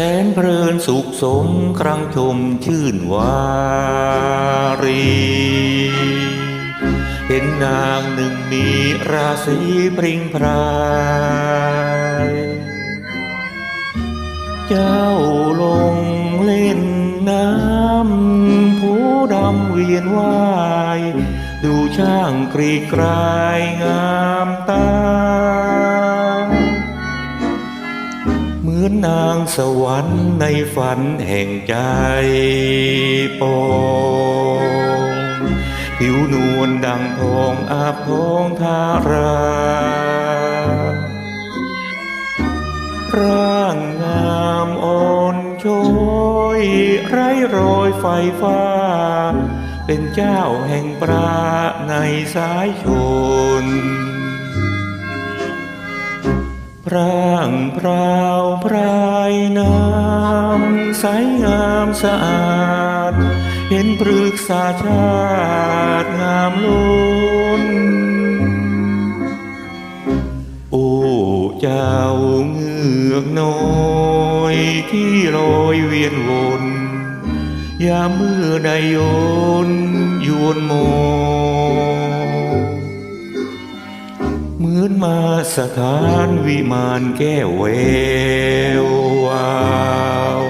สนเพลินสุขสมครั้งชมชื่นวารี เห็นนางหนึ่งมีราศีปริงพรายเจ้าลงเล่นน้ำผู้ดำเวียนว่าย ดูช่างกรีกรายงามตา นนางสวรรค์ในฝันแห่งใจปองผิวนวลดังทองอาบทองทาราร่างงามอ่อนช้อยไร้รอยไฟฟ้า เป็นเจ้าแห่งปราในสายชน ร่างพราวพรายน้ำใสงามสะอาด เห็นปรึกษาชาติงามล้นโอ้เจ้าเงือกน้อยที่ลอยเวียนวนยามเมื่อใดโยนยวนมอง นมาสถานวิมานแก้วแวววาว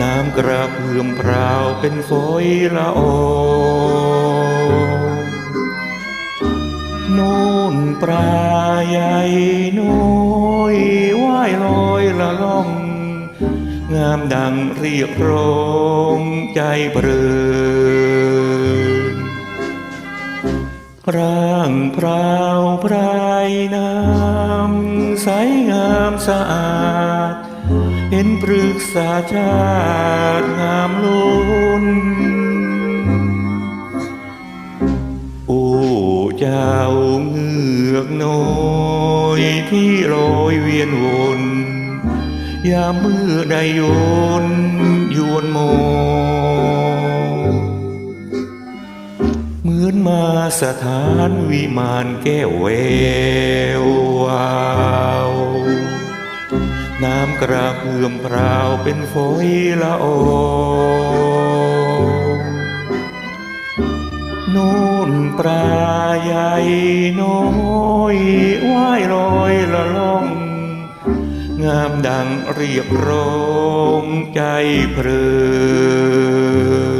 น้ำกระเพื่อมพราวเป็นฝอยละอองโน่นปลาใหญ่น้อยว่ายลอยละล่อง งามดังเรียกร้องใจเบรอ ร่างพราวพรายน้ำใสงามสะอาด เห็นปรึกษาชาติงามล้นโอ้เจ้าเงือกน้อยที่ลอยเวียนวนยามเมื่อใดโยนยวนมอง สถานวิมานแก้วแวววาวน้ำกระเพื่อมพราวเป็นฝอยละอองโน่นปลาใหญ่น้อยว่ายลอยละล่อง งามดังเรียกร้องใจเพลิน